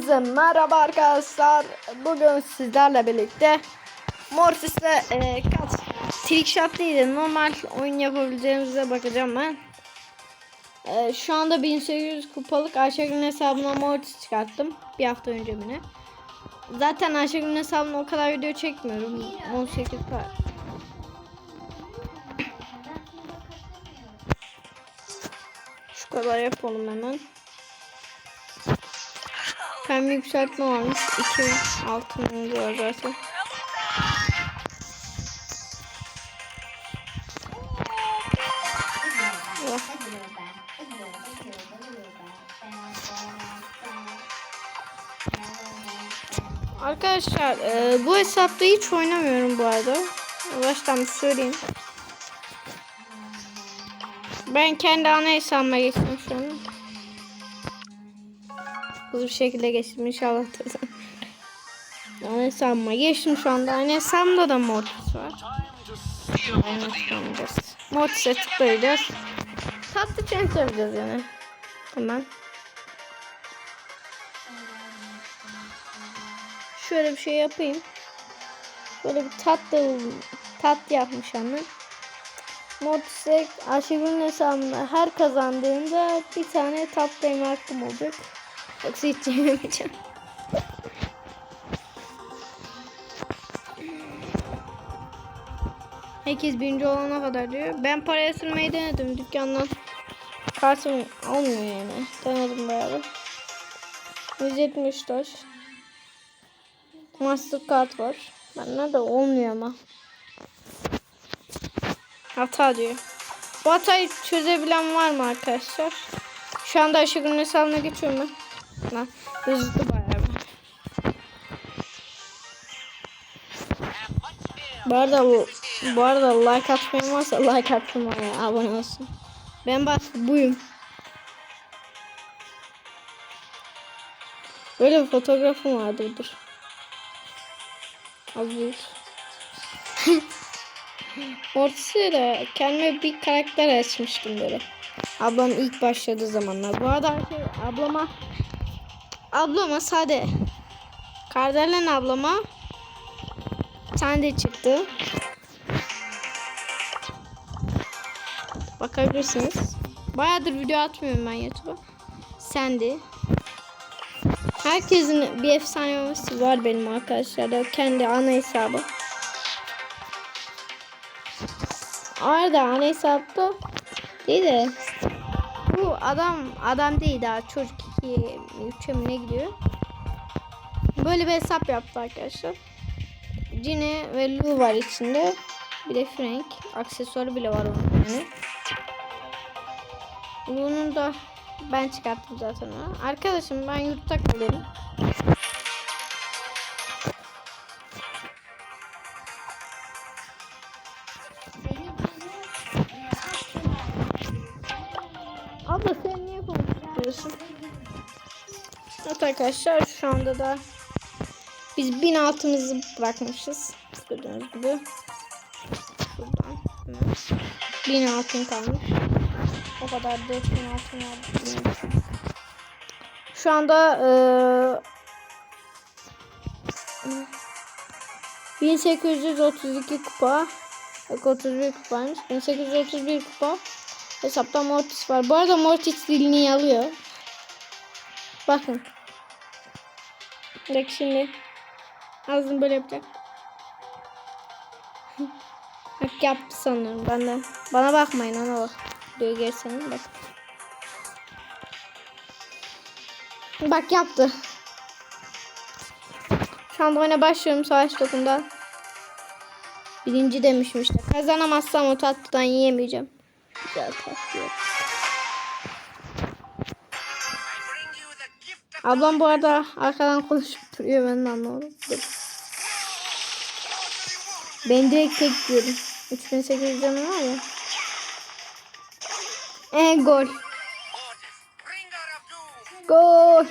Hepinize merhaba arkadaşlar. Bugün sizlerle birlikte Mortis'le e, kaç trick shot değil de normal oyun yapabileceğimize bakacağım ben. E, şu anda 1800 kupalık Ayşegül'ün hesabına Mortis çıkarttım. Bir hafta önce mi Zaten Ayşegül'ün hesabına o kadar video çekmiyorum. 18 var. Şu kadar yapalım hemen. Pembe yükseltme varmış. 2 altın var zaten. Arkadaşlar e, bu hesapta hiç oynamıyorum bu arada. Baştan bir söyleyeyim. Ben kendi ana hesabıma geçtim şu an. Hızlı bir şekilde geçtim inşallah. ana hesabıma geçtim şu anda. Ana hesabımda da Mortis var. Tıklamayacağız. Mortis'e tıklayacağız. Tatlı chance yapacağız yani. Hemen. Şöyle bir şey yapayım. Böyle bir tatlı tat yapmış ama. Mortis'e Ayşegül'ün hesabında her kazandığında bir tane tatlı hakkım olacak. Yoksa hiç yemeyeceğim. Herkes birinci olana kadar diyor. Ben para yatırmayı denedim dükkandan. Kartım olmuyor yani. Denedim bayağı. 170 taş. Mastercard var. Bende de olmuyor ama. Hata diyor. Bu hatayı çözebilen var mı arkadaşlar? Şu anda Ayşegül'ün hesabına geçiyorum ben. Lan hızlı bayağı. Bu arada bu bu arada like atmayan varsa like atın bana abone olsun. Ben bak buyum. Böyle bir fotoğrafım vardı dur. Mortis'e de kendime bir karakter açmıştım böyle. Ablam ilk başladığı zamanlar. Bu arada şey, ablama ablama sade Kardelen ablama tane de çıktı. Bakabilirsiniz. Bayağıdır video atmıyorum ben YouTube'a. Sendi. Herkesin bir efsanesi var benim arkadaşlar. Kendi ana hesabı. Arada ana hesapta değil de bu adam adam değil daha çocuk 2 3'e mi ne gidiyor. Böyle bir hesap yaptı arkadaşlar. Cine ve Lu var içinde. Bir de Frank. Aksesuarı bile var onun yani. Lu'nun da ben çıkarttım zaten onu. Arkadaşım ben yurtta kalıyorum. Arkadaşlar şu anda da biz bin altımızı bırakmışız. Gördüğünüz gibi. Şuradan. Bin altın kalmış. O kadar 4000 altın var. Şu anda e, 1832 kupa. Yok 31 kupaymış. 1831 kupa. Hesapta Mortis var. Bu arada Mortis dilini alıyor. Bakın. Bak şimdi. Ağzını böyle yapacak. Bak yaptı sanırım benden. Bana bakmayın ona bak. Videoya gelseniz bak. Bak yaptı. Şu anda oyuna başlıyorum savaş topunda. Birinci demişim işte. Kazanamazsam o tatlıdan yiyemeyeceğim. Güzel tatlı Ablam bu arada arkadan konuşup duruyor ben de anlamadım. Ben direkt tek diyorum. 3800 canım var ya. E gol. Gol.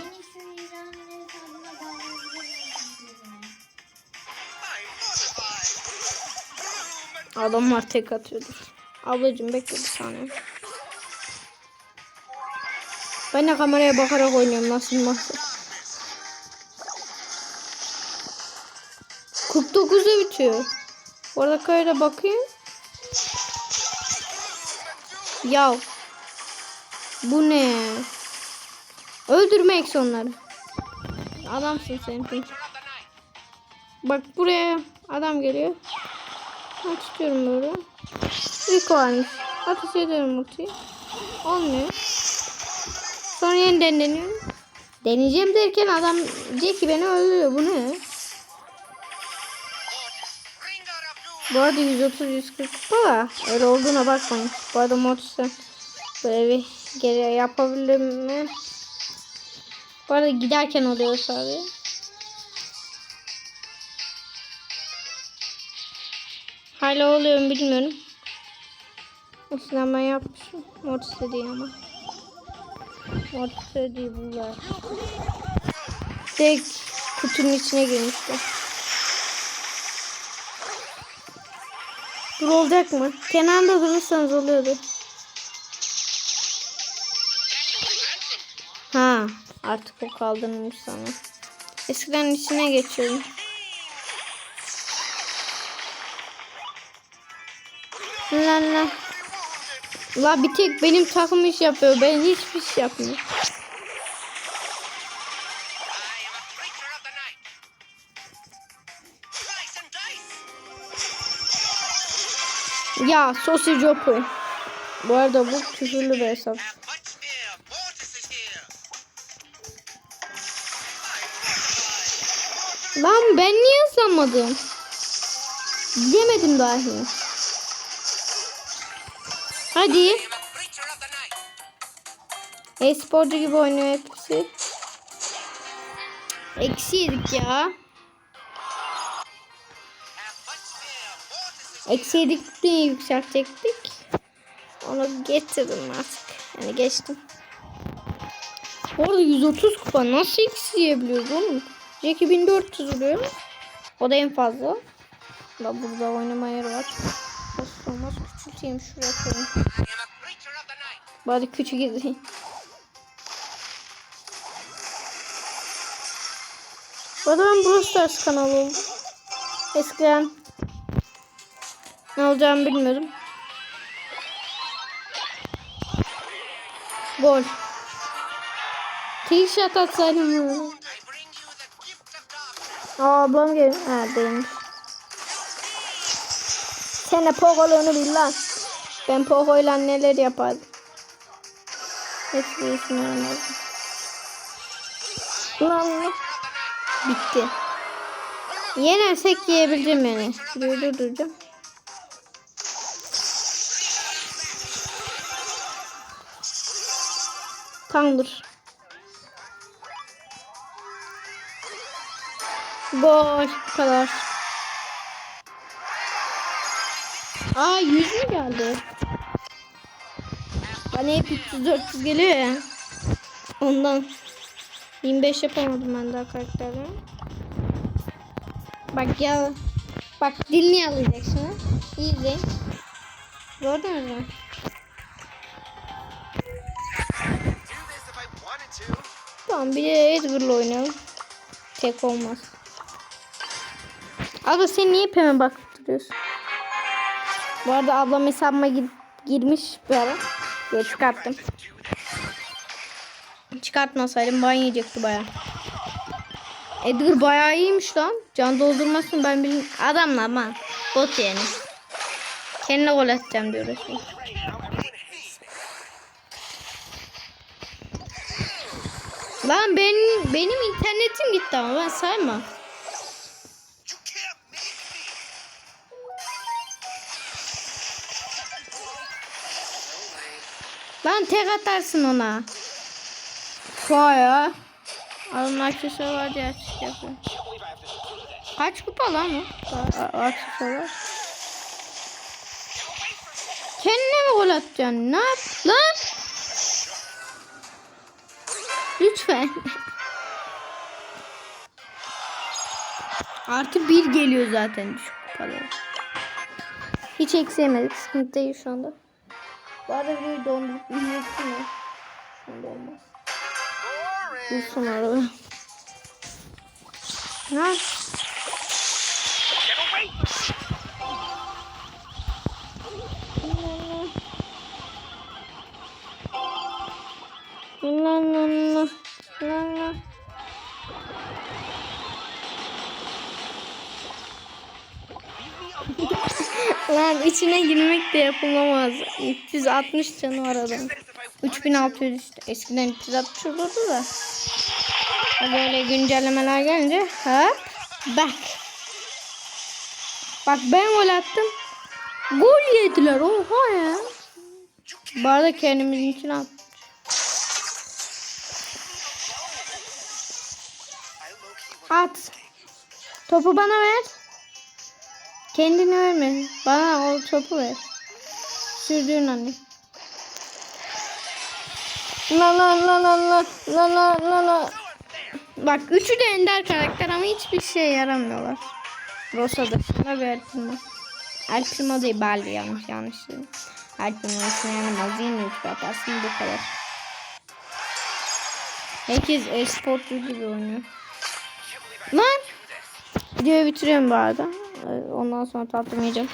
Adamlar tek atıyordur. Ablacım bekle bir saniye. Ben de kameraya bakarak oynuyorum nasıl nasıl. 49'da bitiyor. Orada kayda bakayım. Ya bu ne? Öldürmek onları. Adamsın sen Bak buraya adam geliyor. Aç diyorum böyle. İlk varmış. Ateş ediyorum ultiyi. Olmuyor. Sonra yeniden deniyorum. Deneyeceğim derken adam diyecek ki beni öldürüyor. Bu ne? Bu arada 130-140 kupa öyle olduğuna bakmayın. Bu arada Mortis'ten böyle bir geri yapabilir mi? Bu arada giderken oluyor sadece. Hala oluyor mu bilmiyorum. Eskiden ben yapmışım. Mortis'te değil ama. Mortis'te değil bunlar. Direkt kutunun içine girmişti. Dur olacak mı? Kenarda durursanız oluyordu. Ha, artık o kaldırılmış sana. Eskiden içine geçiyordum. La la. La bir tek benim takım iş yapıyor. Ben hiçbir şey yapmıyorum. Ya sosyal jopu. Bu arada bu küfürlü bir hesap. Lan ben niye ıslanmadım? Yemedim dahi. Hadi. E-sporcu gibi oynuyor hepsi. Eksi yedik ya. Eksi yedik diye yükseltecektik. Onu getirdim artık. Yani geçtim. Bu arada 130 kupa nasıl eksi yiyebiliyoruz oğlum? Jackie 1400 vuruyor. O da en fazla. Da burada oynama yeri var. Nasıl olmaz küçülteyim şuraya koyayım. Bari küçük izleyin. Bu arada ben Brawl Stars kanalı oldum. Eskiden ne olacağımı bilmiyordum. Gol. Tek shot atsaydım. Aa ablam gel. Ha değilmiş. Sen de Pogo'luğunu bil lan. Ben Pogo'yla neler yapardım. Hepsi ismini anladım. Lan. Bitti. Yenersek yiyebileceğim yani. Şurayı durduracağım. Tamamdır. Gol. Bu kadar. Aa 100 mü geldi? Bana hep 300-400 geliyor ya. Ondan. 25 yapamadım ben daha karakterle. Bak ya. Bak dilini alacaksın. İyi izleyin. Gördünüz mü? Tamam bir de Edgar'la oynayalım. Tek olmaz. Abla sen niye hep hemen bakıp? Bu arada ablam hesabıma gir girmiş bir ara. Diye çıkarttım. Çıkartmasaydım ban yiyecekti baya. Edgar bayağı iyiymiş lan. Can doldurmasın ben bilmiyorum. Adamla ama bot yani. Kendine gol atacağım diyor resmen. Lan ben, benim internetim gitti ama ben sayma. Lan tek atarsın ona. Baya. Alın aksesuar diye açış yapıyor. Kaç kupa lan o? Aksesuar. Kendine mi gol atacaksın? Ne yap lan? Lütfen. Artı bir geliyor zaten düşük kupalara. Hiç eksemedik. Sıkıntı değil şu anda. Bu arada videoyu dondurup izletsiniz. Şimdi olmaz. Dursun arada. Ne? La la la la la Lan içine girmek de yapılamaz. 360 canı var adam. 3600 işte. Eskiden 360 olurdu da. Böyle güncellemeler gelince hop back. Bak ben gol attım. Gol yediler oha ya. Bu arada kendimizin için at. At. Topu bana ver. Kendini verme. Bana o topu ver. Sürdüğün anne. La la la la la la la la la. Bak üçü de ender karakter ama hiçbir şey yaramıyorlar. Rosa dışında bir. El Primo değil Bali yanlış yanlış Primo ismi yaramaz. Yine üç yaparsın bu kadar. Herkes e-sporcu gibi oynuyor. Lan! Videoyu bitiriyorum bu arada. Ondan sonra tatlamayacağım.